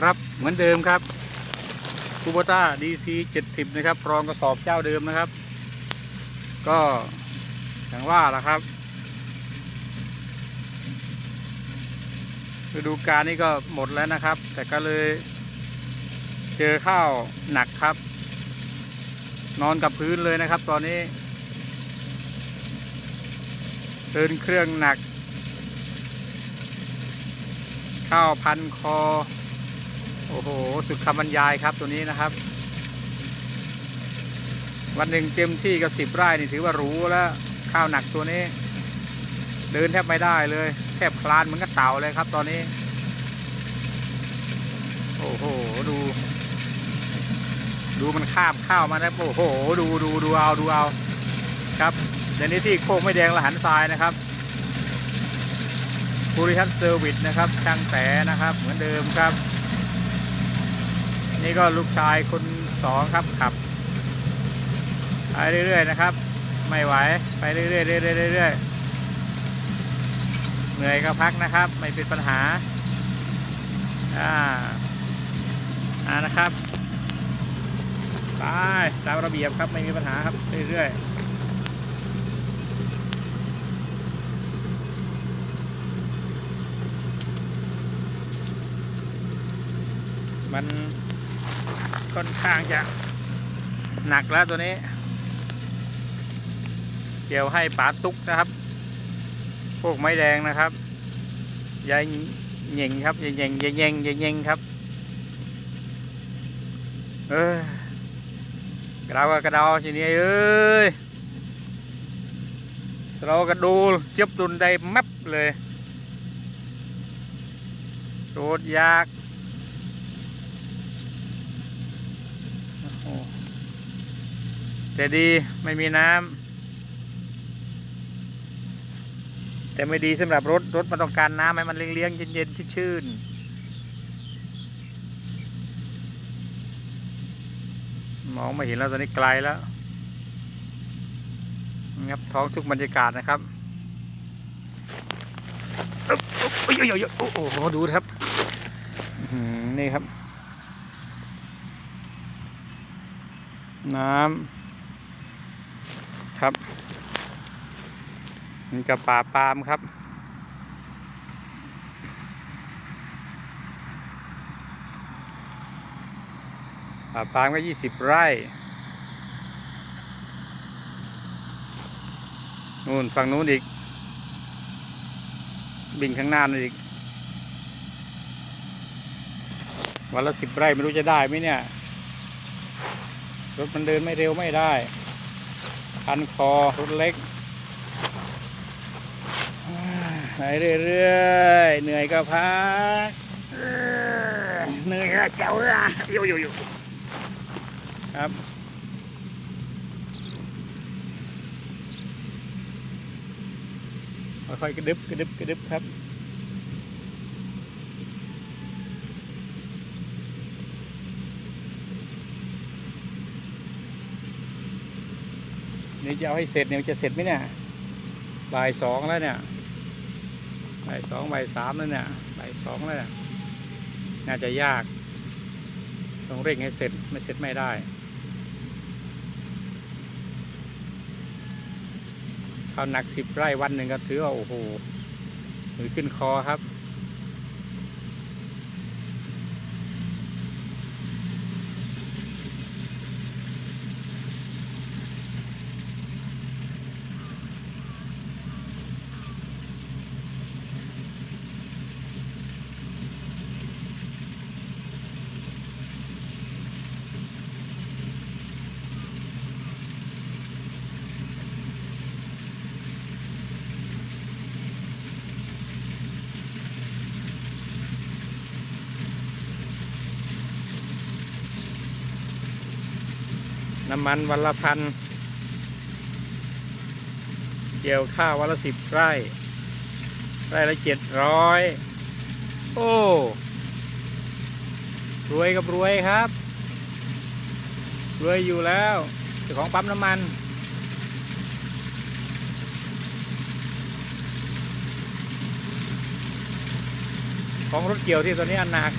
ครับเหมือนเดิมครับคูโบต้า DC 70นะครับรองกระสอบเจ้าเดิมนะครับ ก็อย่างว่าล่ะครับฤดูกาลนี้ก็หมดแล้วนะครับ แต่ก็เลยเจอข้าวหนักครับ นอนกับพื้นเลยนะครับ ตอนนี้เดินเครื่องหนัก ข้าวพันคอ โอ้โห สุดคำบรรยายครับตัวนี้นะครับ วันหนึ่งเต็มที่ก็สิบไร่นี่ถือว่ารู้แล้วข้าวหนักตัวนี้ เดินแทบไม่ได้เลย แทบคลานเหมือนกับเต่าเลยครับ ตอนนี้ โอ้โหดู ดูมันคาบข้าวมานะโอ้โห ดูดูดูเอาดูเอาครับเดี๋ยวนี้ที่โคกไม่แดงละหันทรายนะครับบริษัทเซอร์วิสนะครับช่างแต่นะครับ เหมือนเดิมครับ นี่ก็ลูกชายคนสองครับขับไปเรื่อยๆนะครับ ไม่ไหวไปเรื่อยๆเรื่อยๆเรื่อยๆเหนื่อยก็พักนะครับ ไม่เป็นปัญหาอ่าอ่านะครับไปตามระเบียบครับไม่มีปัญหาครับเรื่อยๆมัน ค่อนข้างจะหนักแล้วตัวนี้ เกี่ยวให้ป๋าตุ๊กนะครับ พวกไม้แดงนะครับยายเย่งครับยายเย่งยายเย่งยายเย่งครับ เออกระดาวกระดาวทีนี้เอ้ยเรากระดูเจ็บตุนได้แมบเลยโดดยาก โอ้โห แต่ดีไม่มีน้ำแต่ไม่ดีสำหรับรถรถมันต้องการน้ำให้มันเลี้ยงเย็นๆชื่นๆมองไม่เห็นแล้วตอนนี้ไกลแล้วงับท้องทุกบรรยากาศนะครับอึ๊บอึ๊บอุ๊ยอุ๊ยอุ๊ยโอ้โหดูครับนี่ครับ น้ำ ครับ นี่กับป่าปาล์มครับ ป่าปาล์มก็ยี่สิบไร่ นู่นฝั่งนู้นอีก บิ่งข้างหน้านั่นอีก วันละสิบไร่ไม่รู้จะได้ไหมเนี่ย รถมันเดินไม่เร็วไม่ได้ คันคอรถเล็กไปเรื่อยๆเหนื่อยก็พักเหนื่อยแล้วเจ้าอะอยู่อยู่อยู่ครับค่อยๆกระดึบกระดึบกระดึบครับ นี่จะเอาให้เสร็จเนี่ยจะเสร็จไหมเนี่ยบ่ายสองแล้วเนี่ยบ่ายสองบ่ายสามแล้วเนี่ยบ่ายสองแล้วเนี่ยน่าจะยากต้องเร่งให้เสร็จไม่เสร็จไม่ได้ข้าวหนักสิบไร่วันหนึ่งก็ถือว่าโอ้โหมือขึ้นคอครับ น้ำมันวันละพันเกี่ยวข้าววันละสิบไร่ ไร่ละเจ็ดร้อยโอ้ รวยกับรวยครับ รวยอยู่แล้วเจ้าของปั๊มน้ำมัน ของรถเกี่ยวที่ตัวนี้อันหนัก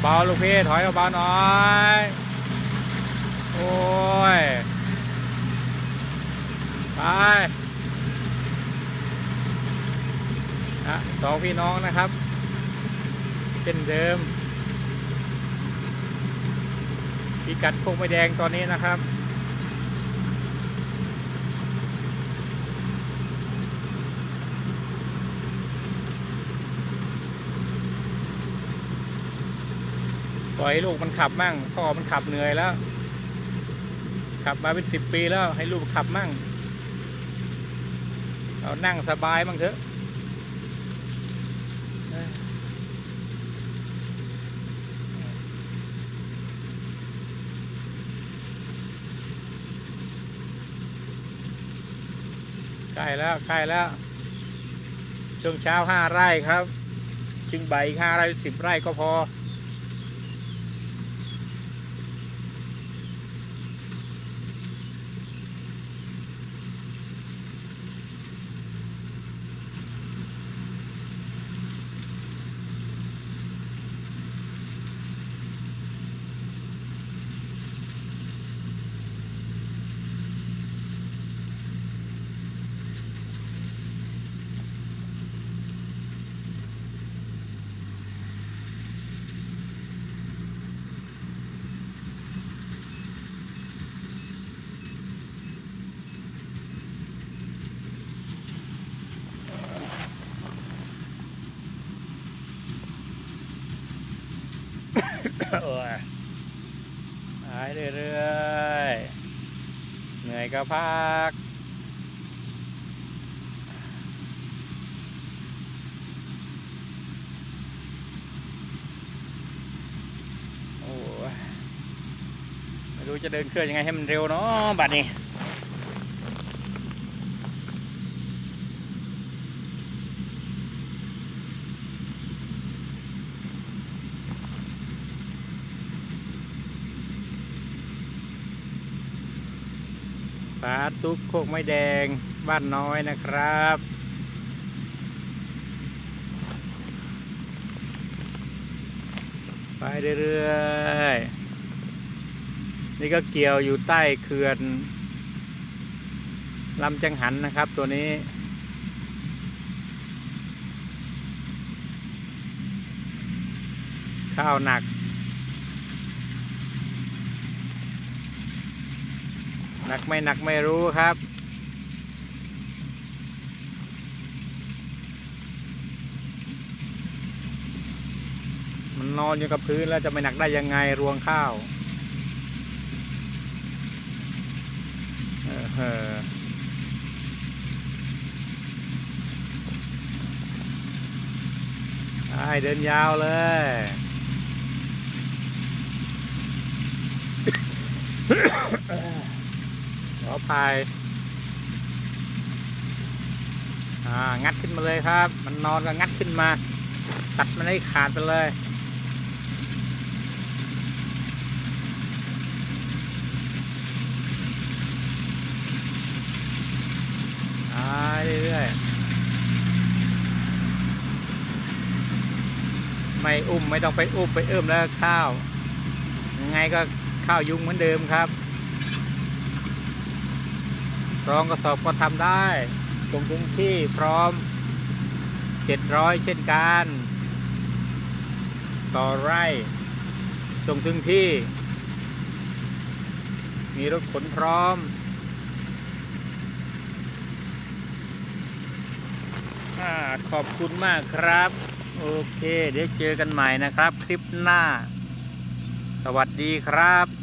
เบาๆลูกพี่ถอยเบาๆหน่อย โอ้ย ไปนะสองพี่น้องนะครับ เช่นเดิมพิกัดโคกไม้แดงตอนนี้นะครับ ป ล่อยให้ลูกมันขับมั่งพ่อมันขับเหนื่อยแล้ว ขับมาเป็นสิบปีแล้วให้ลูกขับมั่งเรานั่งสบายมั่งเถอะเอ้ยใกล้แล้วใกล้แล้วช่วงเช้าห้าไร่ครับ จึงใบห้าไร่สิบไร่ก็พอ โอ้ยหาย เรื่อยๆ เหนื่อยก็พัก โอ้ไม่รู้จะเดินเคลื่อนยังไงให้มันเร็วเนาะบัดนี้ สาธุโคกไม้แดงบ้านน้อยนะครับ ไปเรื่อยๆ นี่ก็เกี่ยวอยู่ใต้เขื่อนลำจังหันนะครับตัวนี้ข้าวหนัก ห นักไม่หนักไม่รู้ครับ มันนอนอยู่กับพื้นแล้วจะไม่หนักได้ยังไงรวงข้าวเออเออไปเดินยาวเลย ขอพายอางัดขึ้นมาเลยครับ มันนอนก็งัดขึ้นมา ตัดมันให้ขาดไปเลยอาเรื่อยๆ ไม่อุ้มไม่ต้องไปอุ้มไปเอื้มแล้วข้าว ยังไงก็ข้าวยุงเหมือนเดิมครับ รองกระสอบก็ทำได้ตรงพื้นที่พร้อม 700 เช่นกัน ต่อไร่ส่งถึงที่ มีรถขนพร้อมอขอบคุณมากครับ โอเค เดี๋ยวเจอกันใหม่นะครับ คลิปหน้า สวัสดีครับ